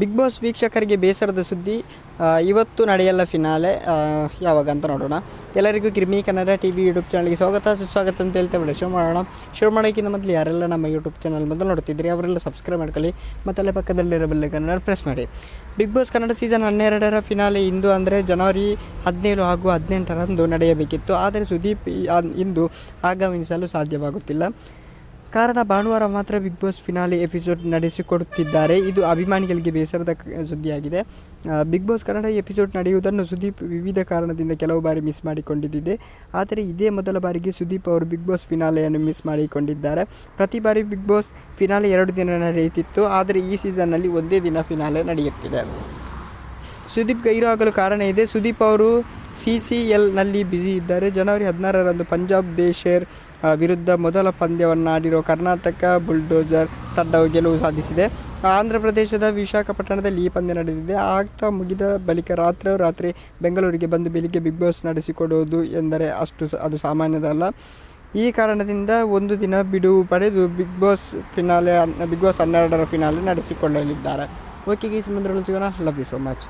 Big boss ವೀಕ್ಷಕರಿಗೆ ಬೇಸರದ ಸುದ್ದಿ ಇವತ್ತು ನಡೆಯಲ್ಲ ಫಿನಾಲೆ ಯಾವಾಗ ಅಂತ ನೋಡೋಣ. ಎಲ್ಲರಿಗೂ Kirmi Kannada T V YouTube ಚಾನಲ್ಗೆ ಸ್ವಾಗತ, ಸುಸ್ವಾಗತ ಅಂತ ಹೇಳ್ತಾ ಶುರು ಮಾಡೋಣ. ಶುರು ಮಾಡೋಕ್ಕಿಂತ ಮೊದಲು ಯಾರೆಲ್ಲ ನಮ್ಮ ಯೂಟ್ಯೂಬ್ ಚಾನಲ್ ಮೊದಲು ನೋಡ್ತಿದ್ರಿ ಅವರೆಲ್ಲ ಸಬ್ಸ್ಕ್ರೈಬ್ ಮಾಡ್ಕೊಳ್ಳಿ. ಮತ್ತು ಅಲ್ಲೇ ಪಕ್ಕದಲ್ಲಿರೋ ಬೆಲ್ ಕನ್ನಡ ಪ್ರೆಸ್ ಮಾಡಿ. ಬಿಗ್ ಬಾಸ್ ಕನ್ನಡ ಸೀಸನ್ ಹನ್ನೆರಡರ ಫಿನಾಲೆ ಇಂದು ಅಂದರೆ ಜನವರಿ ಹದಿನೇಳು ಹಾಗೂ ಹದಿನೆಂಟರಂದು ನಡೆಯಬೇಕಿತ್ತು. ಆದರೆ ಸುದೀಪ್ ಇಂದು ಆಗಮಿಸಲು ಸಾಧ್ಯವಾಗುತ್ತಿಲ್ಲ. ಕಾರಣ ಭಾನುವಾರ ಮಾತ್ರ ಬಿಗ್ ಬಾಸ್ ಫಿನಾಲೆ ಎಪಿಸೋಡ್ ನಡೆಸಿಕೊಡುತ್ತಿದ್ದಾರೆ. ಇದು ಅಭಿಮಾನಿಗಳಿಗೆ ಬೇಸರದ ಸುದ್ದಿಯಾಗಿದೆ. ಬಿಗ್ ಬಾಸ್ ಕನ್ನಡ ಎಪಿಸೋಡ್ ನಡೆಯುವುದನ್ನು ಸುದೀಪ್ ವಿವಿಧ ಕಾರಣದಿಂದ ಕೆಲವು ಬಾರಿ ಮಿಸ್ ಮಾಡಿಕೊಂಡಿದ್ದಿದೆ. ಆದರೆ ಇದೇ ಮೊದಲ ಬಾರಿಗೆ ಸುದೀಪ್ ಅವರು ಬಿಗ್ ಬಾಸ್ ಫಿನಾಲೆಯನ್ನು ಮಿಸ್ ಮಾಡಿಕೊಂಡಿದ್ದಾರೆ. ಪ್ರತಿ ಬಾರಿ ಬಿಗ್ ಬಾಸ್ ಫಿನಾಲೆ ಎರಡು ದಿನ ನಡೆಯುತ್ತಿತ್ತು. ಆದರೆ ಈ ಸೀಸನ್ನಲ್ಲಿ ಒಂದೇ ದಿನ ಫಿನಾಲೆ ನಡೆಯುತ್ತಿದೆ. ಸುದೀಪ್ ಗೈರಾಗಲು ಕಾರಣ ಇದೆ. ಸುದೀಪ್ ಅವರು ಸಿ ಸಿ ಎಲ್ನಲ್ಲಿ ಬ್ಯುಸಿ ಇದ್ದಾರೆ. ಜನವರಿ ಹದಿನಾರರಂದು ಪಂಜಾಬ್ ದೇಶೇರ್ ವಿರುದ್ಧ ಮೊದಲ ಪಂದ್ಯವನ್ನು ಆಡಿರೋ ಕರ್ನಾಟಕ ಬುಲ್ಡೋಜರ್ ತಂಡವು ಗೆಲುವು ಸಾಧಿಸಿದೆ. ಆಂಧ್ರ ಪ್ರದೇಶದ ವಿಶಾಖಪಟ್ಟಣದಲ್ಲಿ ಈ ಪಂದ್ಯ ನಡೆದಿದೆ. ಆಟ ಮುಗಿದ ಬಳಿಕ ರಾತ್ರಿ ರಾತ್ರಿ ಬೆಂಗಳೂರಿಗೆ ಬಂದು ಬೆಳಿಗ್ಗೆ ಬಿಗ್ ಬಾಸ್ ನಡೆಸಿಕೊಡುವುದು ಎಂದರೆ ಅಷ್ಟು ಅದು ಸಾಮಾನ್ಯದಲ್ಲ ಈ ಕಾರಣದಿಂದ ಒಂದು ದಿನ ಬಿಡುವು ಪಡೆದು Bigg Boss finale, Bigg Boss ಹನ್ನೆರಡರ ಫಿನಾಲೆ ನಡೆಸಿಕೊಳ್ಳಲಿದ್ದಾರೆ. ಓಕೆ ಗೀಸ್ ಮುಂದೆ ಸಿಗೋಣ. Love you so much